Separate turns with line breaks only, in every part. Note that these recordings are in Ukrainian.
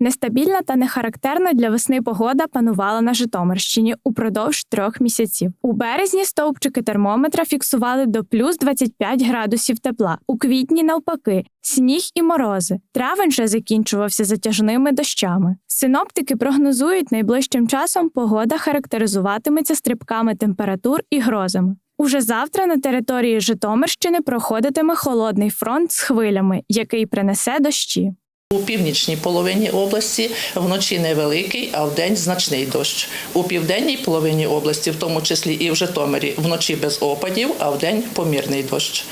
Нестабільна та нехарактерна для весни погода панувала на Житомирщині упродовж трьох місяців. У березні стовпчики термометра фіксували до плюс 25 градусів тепла. У квітні, навпаки, сніг і морози. Травень же закінчувався затяжними дощами. Синоптики прогнозують, найближчим часом погода характеризуватиметься стрибками температур і грозами. Уже завтра на території Житомирщини проходитиме холодний фронт з хвилями, який принесе дощі.
У північній половині області вночі невеликий, а вдень значний дощ. У південній половині області, в тому числі і в Житомирі, вночі без опадів, а вдень помірний дощ.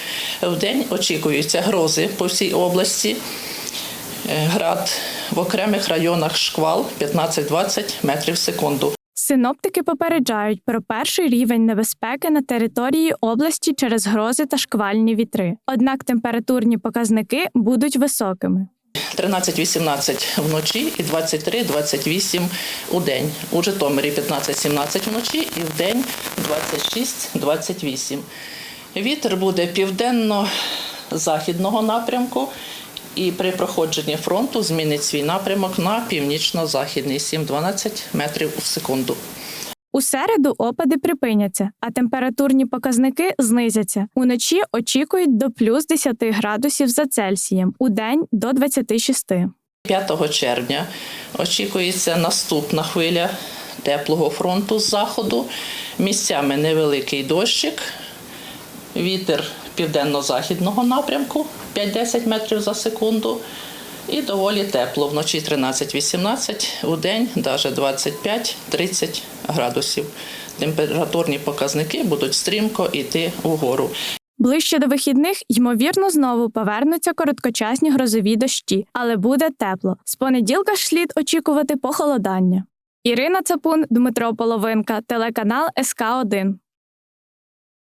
Вдень очікуються грози по всій області. Е, Град в окремих районах шквал 15-20 метрів в секунду.
Синоптики попереджають про перший рівень небезпеки на території області через грози та шквальні вітри. Однак температурні показники будуть високими.
13-18 вночі і 23-28 у день. У Житомирі 15-17 вночі і в день 26-28. Вітер буде південно-західного напрямку і при проходженні фронту змінить свій напрямок на північно-західний 7-12 метрів у секунду.
У середу опади припиняться, а температурні показники знизяться. Уночі очікують до плюс 10 градусів за Цельсієм, у день до 26.
5 червня очікується наступна хвиля теплого фронту з заходу. Місцями невеликий дощик, вітер південно-західного напрямку 5-10 метрів за секунду. І доволі тепло. Вночі 13-18, у день навіть 25-30 градусів. Температурні показники будуть стрімко йти вгору.
Ближче до вихідних, ймовірно, знову повернуться короткочасні грозові дощі, але буде тепло. З понеділка ж слід очікувати похолодання. Ірина Цапун, Дмитро Половинка, телеканал СК 1